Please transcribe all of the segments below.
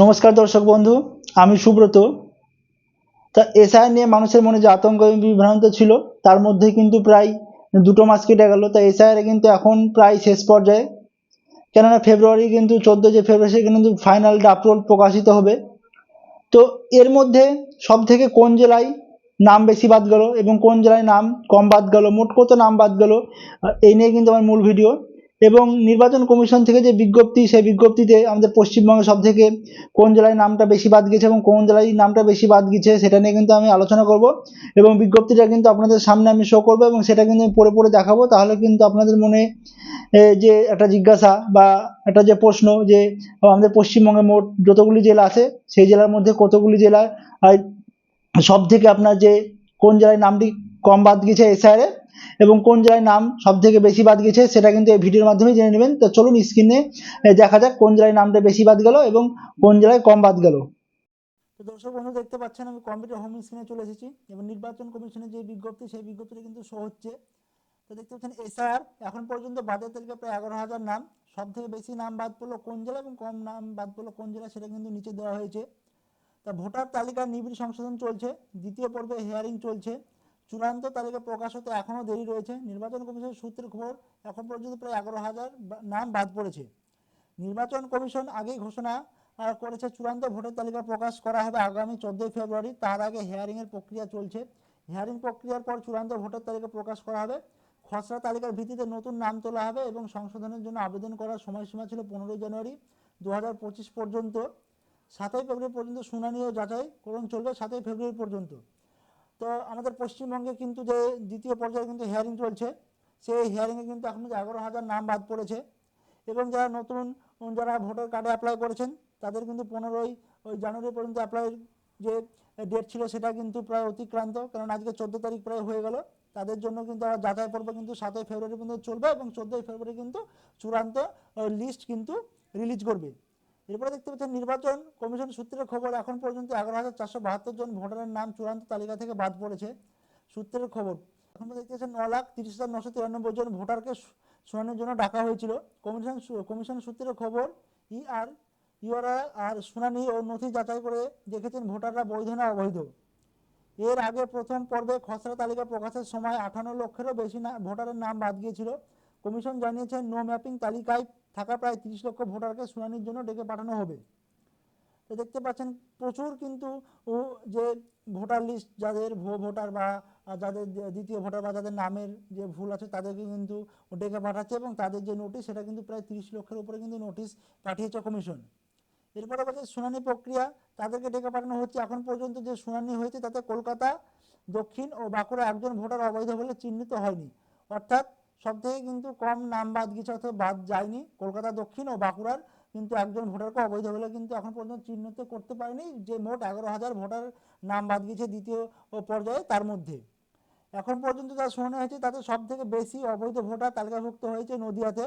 নমস্কার দর্শক বন্ধু, আমি সুব্রত। তা এসআই নিয়ে মানুষের মনে যে আতঙ্ক এবং বিভ্রান্ত ছিল, তার মধ্যে কিন্তু প্রায় দুটো মাস কেটে গেল। তা এসআইআর কিন্তু এখন প্রায় শেষ পর্যায়ে। কেননা ফেব্রুয়ারি কিন্তু চোদ্দ যে ফেব্রুয়ারি সেখানে কিন্তু ফাইনাল আপলোড প্রকাশিত হবে। তো এর মধ্যে সব থেকে কোন জেলায় নাম বেশি বাদ গেল এবং কোন জেলায় নাম কম বাদ গেল, মোট কত নাম বাদ গেল এই নিয়ে কিন্তু আমার মূল ভিডিও এবং নির্বাচন কমিশন থেকে যে বিজ্ঞপ্তি, সেই বিজ্ঞপ্তিতে আমাদের পশ্চিমবঙ্গে সব থেকে কোন জেলায় নামটা বেশি বাদ গেছে এবং কোন জেলায় নামটা বেশি বাদ গেছে সেটা নিয়ে কিন্তু আমি আলোচনা করব এবং বিজ্ঞপ্তিটা কিন্তু আপনাদের সামনে আমি শো করব এবং সেটা কিন্তু আমি পড়ে পড়ে দেখাবো। তাহলে কিন্তু আপনাদের মনে যে একটা জিজ্ঞাসা বা একটা যে প্রশ্ন যে আমাদের পশ্চিমবঙ্গে মোট যতগুলি জেলা আছে, সেই জেলার মধ্যে কতগুলি জেলার সব থেকে আপনার যে কোন জেলায় নামটি কম বাদ গেছে এসআইআরে এবং কোন জেলায় নাম সব থেকে বেশি বাদ গেছে সেটা কিন্তু এই ভিডিওর মাধ্যমে জেনে নেবেন। তো চলুন স্ক্রিনে দেখা যাক কোন জেলায় নামটা বেশি বাদ গেল এবং কোন জেলায় কম বাদ গেল। দর্শক বন্ধু, দেখতে পাচ্ছেন আমি কম্পিউটার হোম স্ক্রিনে চলে এসেছি। এবং নির্বাচন কমিশনের যে বিজ্ঞপ্তি, সেই বিজ্ঞপ্তিটা কিন্তু শো হচ্ছে। তো দেখতে পাচ্ছেন এসআর এখন পর্যন্ত বাদের তালিকা প্রায় এগারো হাজার নাম। সব থেকে বেশি নাম বাদ পড়ল কোন জেলা এবং কম নাম বাদ পড়ল কোন জেলা সেটা কিন্তু নিচে দেওয়া হয়েছে। তা ভোটার তালিকার নিবিড় সংশোধন চলছে। দ্বিতীয় পর্বে হিয়ারিং চলছে। চূড়ান্ত তালিকা প্রকাশ হতে এখনও দেরি রয়েছে। নির্বাচন কমিশনের সূত্রের খবর, এখন পর্যন্ত প্রায় এগারো হাজার নাম বাদ পড়েছে। নির্বাচন কমিশন আগেই ঘোষণা করেছে চূড়ান্ত ভোটার তালিকা প্রকাশ করা হবে আগামী চোদ্দোই ফেব্রুয়ারি। তার আগে হেয়ারিংয়ের প্রক্রিয়া চলছে। হেয়ারিং প্রক্রিয়ার পর চূড়ান্ত ভোটার তালিকা প্রকাশ করা হবে। খসড়া তালিকার ভিত্তিতে নতুন নাম তোলা হবে এবং সংশোধনের জন্য আবেদন করার সময়সীমা ছিল পনেরোই জানুয়ারি দু হাজার পঁচিশ পর্যন্ত। সাতই ফেব্রুয়ারি পর্যন্ত শুনানি ও যাচাই যাচাইকরণ চলবে সাতই ফেব্রুয়ারি পর্যন্ত। তো আমাদের পশ্চিমবঙ্গে কিন্তু যে দ্বিতীয় পর্যায়ে কিন্তু হিয়ারিং চলছে, সেই হিয়ারিংয়ে কিন্তু এখন এগারো হাজার নাম বাদ পড়েছে এবং যারা নতুন, যারা ভোটার কার্ডে অ্যাপ্লাই করেছেন, তাদের কিন্তু পনেরোই, ওই জানুয়ারি পর্যন্ত অ্যাপ্লাই যে ডেট ছিল সেটা কিন্তু প্রায় অতিক্রান্ত, কারণ আজকে চোদ্দ তারিখ প্রায় হয়ে গেল। তাদের জন্য কিন্তু আবার যাচাই পর্ব কিন্তু সাতই ফেব্রুয়ারি পর্যন্ত চলবে এবং চোদ্দোই ফেব্রুয়ারি কিন্তু চূড়ান্ত লিস্ট কিন্তু রিলিজ করবে। এরপরে দেখতে পাচ্ছেন নির্বাচন কমিশন সূত্রের খবর এখন পর্যন্ত এগারো হাজার চারশো বাহাত্তর জন ভোটারের নাম চূড়ান্ত তালিকা থেকে বাদ পড়েছে সূত্রের খবর। এখন দেখতে পাচ্ছেন ন লাখ তিরিশ হাজার নশো তিরানব্বই জন ভোটারকে শুনানির জন্য ডাকা হয়েছিল। কমিশন কমিশন সূত্রের খবর ই আর ইউআরআ আর, শুনানি ও নথি যাচাই করে দেখেছেন ভোটাররা বৈধ না অবৈধ। এর আগে প্রথম পর্বে খসড়া তালিকা প্রকাশের সময় আঠান্ন লক্ষেরও বেশি না ভোটারের নাম বাদ গিয়েছিল। কমিশন জানিয়েছে নো ম্যাপিং তালিকায় থাকা প্রায় তিরিশ লক্ষ ভোটারকে শুনানির জন্য ডেকে পাঠানো হবে। তো দেখতে পাচ্ছেন, প্রচুর কিন্তু যে ভোটার লিস্ট যাদের ভুয়ো ভোটার বা যাদের দ্বি- দ্বিতীয় ভোটার বা যাদের নামের যে ভুল আছে, তাদেরকে কিন্তু ডেকে পাঠাচ্ছে এবং তাদের যে নোটিশ সেটা কিন্তু প্রায় তিরিশ লক্ষের উপরে কিন্তু নোটিশ পাঠিয়েছে কমিশন। এরপরে বলছে, শুনানি প্রক্রিয়া তাদেরকে ডেকে পাঠানো হচ্ছে। এখন পর্যন্ত যে শুনানি হয়েছে, তাতে কলকাতা, দক্ষিণ ও বাঁকুড়া একজন ভোটার অবৈধ বলে চিহ্নিত হয়নি। অর্থাৎ সব থেকে কিন্তু কম নাম বাদ গেছে অথবা বাদ যায়নি। কলকাতা দক্ষিণ ও বাঁকুড়ার কিন্তু একজন ভোটারকে অবৈধ বলে কিন্তু এখন পর্যন্ত চিহ্নিত করতে পারেনি যে মোট এগারো হাজার ভোটার নাম বাদ গেছে দ্বিতীয় পর্যায়ে তার মধ্যে। এখন পর্যন্ত যা শুনানি হয়েছে তাতে সব থেকে বেশি অবৈধ ভোটার তালিকাভুক্ত হয়েছে নদিয়াতে।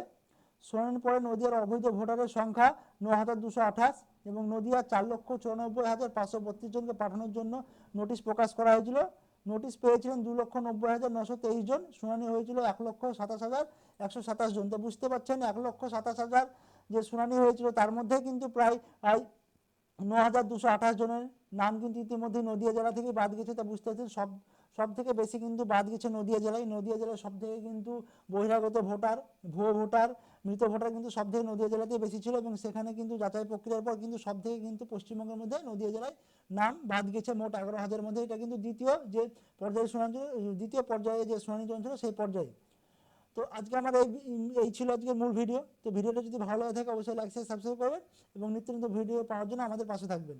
শুনানির পরে নদিয়ার অবৈধ ভোটারের সংখ্যা ন হাজার দুশো আঠাশ এবং নদিয়া চার লক্ষ চুরানব্বই হাজার পাঁচশো বত্রিশ জনকে পাঠানোর জন্য নোটিশ প্রকাশ করা হয়েছিল। নোটিশ পেয়েছিলেন দু লক্ষ নব্বই হাজার নশো তেইশ জন, শুনানি হয়েছিল এক লক্ষ সাতাশ হাজার একশো সাতাশ জন। তো বুঝতে পারছেন, এক লক্ষ সাতাশ হাজার যে শুনানি হয়েছিল তার মধ্যে কিন্তু প্রায় প্রায় ন হাজার দুশো আঠাশ জনের নাম কিন্তু ইতিমধ্যে নদিয়া জেলা থেকে বাদ গেছে। তা বুঝতে পারছেন, সব সব থেকে বেশি কিন্তু বাদ গেছে নদিয়া জেলায়। নদিয়া জেলায় সব থেকে কিন্তু বহিরাগত ভোটার ভুয়ো ভোটার মৃত ভোটার কিন্তু সব থেকে নদিয়া জেলাতেই বেশি ছিল এবং সেখানে কিন্তু যাচাই প্রক্রিয়ার পর কিন্তু সব থেকে কিন্তু পশ্চিমবঙ্গের মধ্যে নদিয়া জেলায় নাম বাদ গেছে মোট এগারো হাজারের মধ্যে। এটা কিন্তু দ্বিতীয় যে পর্যায়ে শুনানি ছিল, দ্বিতীয় পর্যায়ে যে শুনানি চলছিল সেই পর্যায়ে। তো আজকে আমার এই এই ছিল আজকের মূল ভিডিও। তো ভিডিওটা যদি ভালো লাগে থাকে অবশ্যই লাইক সাবস্ক্রাইব করবেন এবং নিত্য নতুন ভিডিও পাওয়ার জন্য আমাদের পাশে থাকবেন।